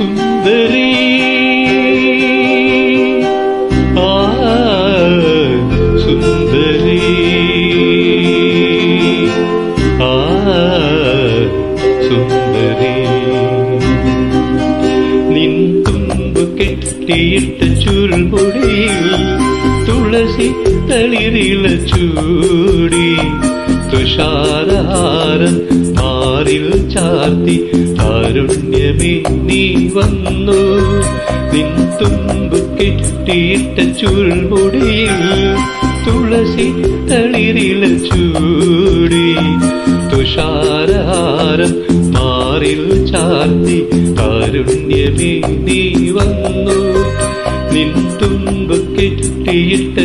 സുന്ദരി. ആ സുന്ദരി. ആ നിൻ കെട്ടിയിട്ട തുളസി തളിരില ചൂടി. തുഷാരഹാരം മാറിൽ ചാർത്തി കാരുണ്യമേ നീ വന്നു. നിൻ തുമ്പ് കെട്ടിയിട്ട ചുരുൾമുടിയിൽ തുളസി തളിരില ചൂടി. തുഷാരഹാരം മാറിൽ ചാർത്തി കാരുണ്യമേ നീ വന്നു. നിൻ തുമ്പ് കെട്ടിയിട്ട